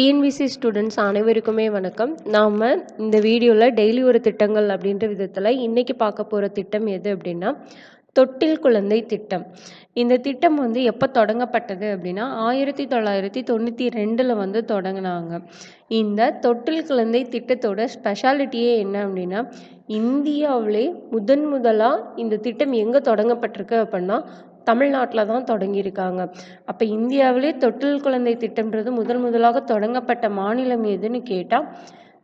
TNPSC students அனைவருக்குமே வணக்கம். நாம் இந்த வீடியோவில் டெய்லி ஒரு திட்டங்கள் அப்படின்ற விதத்தில் இன்றைக்கி பார்க்க போகிற திட்டம் எது அப்படின்னா தொட்டில் குழந்தை திட்டம். இந்த திட்டம் வந்து எப்போ தொடங்கப்பட்டது அப்படின்னா ஆயிரத்தி தொள்ளாயிரத்தி தொண்ணூற்றி ரெண்டில் வந்து தொடங்கினாங்க. இந்த தொட்டில் குழந்தை திட்டத்தோட ஸ்பெஷாலிட்டியே என்ன அப்படின்னா இந்தியாவிலே முதன் முதலாக இந்த திட்டம் எங்கே தொடங்கப்பட்டிருக்கு அப்படின்னா தமிழ்நாட்டில் தான் தொடங்கியிருக்காங்க. அப்போ இந்தியாவிலே தொட்டில் குழந்தை திட்டம்ன்றது முதல் முதலாக தொடங்கப்பட்ட மாநிலம் எதுன்னு கேட்டால்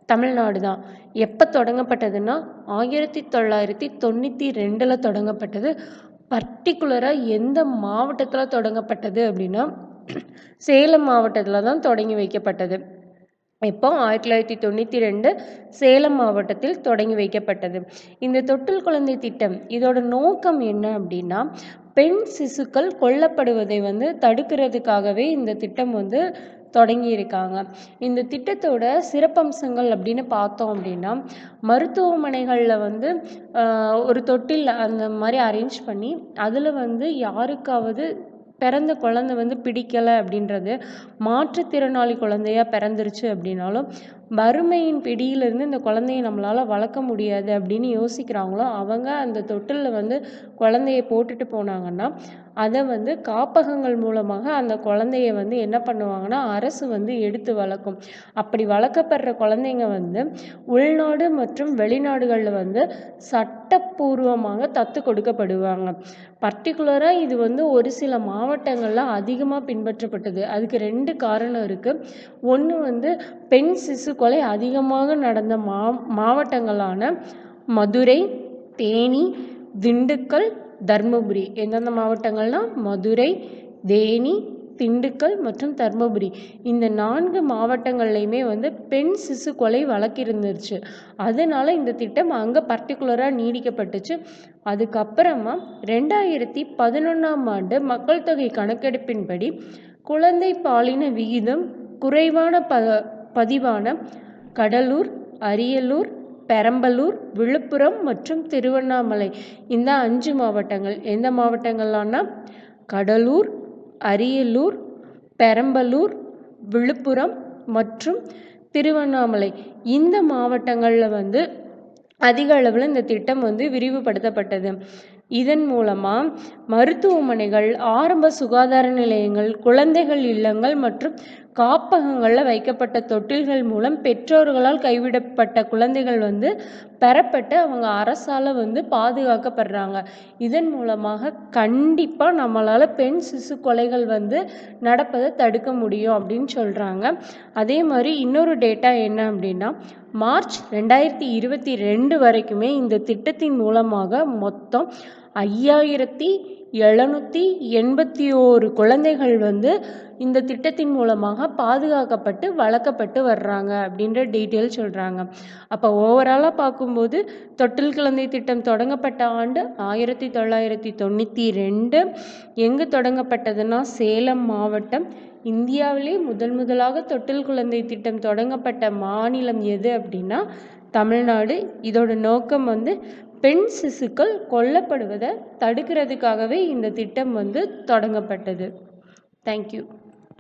தமிழ்நாடு தான். எப்போ தொடங்கப்பட்டதுன்னா ஆயிரத்தி தொள்ளாயிரத்தி தொண்ணூற்றி ரெண்டில் தொடங்கப்பட்டது. பர்டிகுலராக எந்த மாவட்டத்தில் தொடங்கப்பட்டது அப்படின்னா சேலம் மாவட்டத்தில் தான் தொடங்கி வைக்கப்பட்டது. இப்போ ஆயிரத்தி தொள்ளாயிரத்தி தொண்ணூற்றி ரெண்டு சேலம் மாவட்டத்தில் தொடங்கி வைக்கப்பட்டது. இந்த தொட்டில் குழந்தை திட்டம் இதோட நோக்கம் என்ன அப்படின்னா பெண் சிசுக்கள் கொல்லப்படுவதை வந்து தடுக்கிறதுக்காகவே இந்த திட்டம் வந்து தொடங்கியிருக்காங்க. இந்த திட்டத்தோட சிறப்பம்சங்கள் அப்படின்னு பார்த்தோம் அப்படின்னா மருத்துவமனைகளில் வந்து ஒரு தொட்டில் அந்த மாதிரி அரேஞ்ச் பண்ணி அதில் வந்து யாருக்காவது பிறந்த குழந்த வந்து பிடிக்கலை அப்படின்றது மாற்றுத்திறனாளி குழந்தையாக பிறந்துருச்சு அப்படின்னாலும் வறுமையின் பிடியிலிருந்து இந்த குழந்தைய நம்மளால் வளர்க்க முடியாது அப்படின்னு யோசிக்கிறாங்களோ அவங்க அந்த தொட்டிலில் வந்து குழந்தைய போட்டுட்டு போனாங்கன்னா அதை வந்து காப்பகங்கள் மூலமாக அந்த குழந்தைய வந்து என்ன பண்ணுவாங்கன்னா அரசு வந்து எடுத்து வளர்க்கும். அப்படி வளர்க்கப்படுற குழந்தைங்க வந்து உள்நாடு மற்றும் வெளிநாடுகளில் வந்து சட்டப்பூர்வமாக தத்து கொடுக்கப்படுவாங்க. பர்டிகுலராக இது வந்து ஒரு சில மாவட்டங்களில் அதிகமாக பின்பற்றப்பட்டது. அதுக்கு ரெண்டு காரணம் இருக்குது ஒன்று வந்து பெண் சிசு கொலை அதிகமாக நடந்த மா மாவட்டங்களான மதுரை தேனி திண்டுக்கல் தர்மபுரி. எந்தெந்த மாவட்டங்கள்னால் மதுரை தேனி திண்டுக்கல் மற்றும் தர்மபுரி. இந்த நான்கு மாவட்டங்கள்லையுமே வந்து பெண் சிசு கொலை வழக்கு இருந்துருச்சு. அதனால இந்த திட்டம் அங்கே பர்டிகுலராக நீடிக்கப்பட்டுச்சு. அதுக்கப்புறமா ரெண்டாயிரத்தி பதினொன்றாம் ஆண்டு மக்கள் தொகை கணக்கெடுப்பின்படி குழந்தை பாலின விகிதம் குறைவான ப பதிவான கடலூர் அரியலூர் பெரம்பலூர் விழுப்புரம் மற்றும் திருவண்ணாமலை. இந்த அஞ்சு மாவட்டங்கள் எந்த மாவட்டங்கள்லான்னா? கடலூர் அரியலூர் பெரம்பலூர் விழுப்புரம் மற்றும் திருவண்ணாமலை. இந்த மாவட்டங்களில் வந்து அதிக அளவில் இந்த திட்டம் வந்து விரிவுபடுத்தப்பட்டது. இதன் மூலமாக மருத்துவமனைகள் ஆரம்ப சுகாதார நிலையங்கள் குழந்தைகள் இல்லங்கள் மற்றும் காப்பகங்களில் வைக்கப்பட்ட தொட்டில்கள் மூலம் பெற்றோர்களால் கைவிடப்பட்ட குழந்தைகள் வந்து பெறப்பட்டு அவங்க அரசால் வந்து பாதுகாக்கப்படுறாங்க. இதன் மூலமாக கண்டிப்பாக நம்மளால் பெண் சிசு கொலைகள் வந்து நடப்பதை தடுக்க முடியும் அப்படின்னு சொல்கிறாங்க அதே மாதிரி இன்னொரு டேட்டா என்ன அப்படின்னா மார்ச் ரெண்டாயிரத்தி இருபத்தி ரெண்டு வரைக்குமே இந்த திட்டத்தின் மூலமாக மொத்தம் ஐயாயிரத்தி எழுநூற்றி எண்பத்தி ஓரு குழந்தைகள் வந்து இந்த திட்டத்தின் மூலமாக பாதுகாக்கப்பட்டு வளர்க்கப்பட்டு வர்றாங்க அப்படின்ற டீட்டெயில் சொல்கிறாங்க அப்போ ஓவராலாக பார்க்கும்போது தொட்டில் குழந்தை திட்டம் தொடங்கப்பட்ட ஆண்டு ஆயிரத்தி தொள்ளாயிரத்தி தொண்ணூற்றி ரெண்டு. எங்கே தொடங்கப்பட்டதுன்னா சேலம் மாவட்டம். இந்தியாவிலே முதல் முதலாக தொட்டில் குழந்தை திட்டம் தொடங்கப்பட்ட மாநிலம் எது அப்படின்னா தமிழ்நாடு. இதோட நோக்கம் வந்து பெண் சிசுக்கள் கொல்லப்படுவதை தடுக்கிறதுக்காகவே இந்த திட்டம் வந்து தொடங்கப்பட்டது. தேங்க்யூ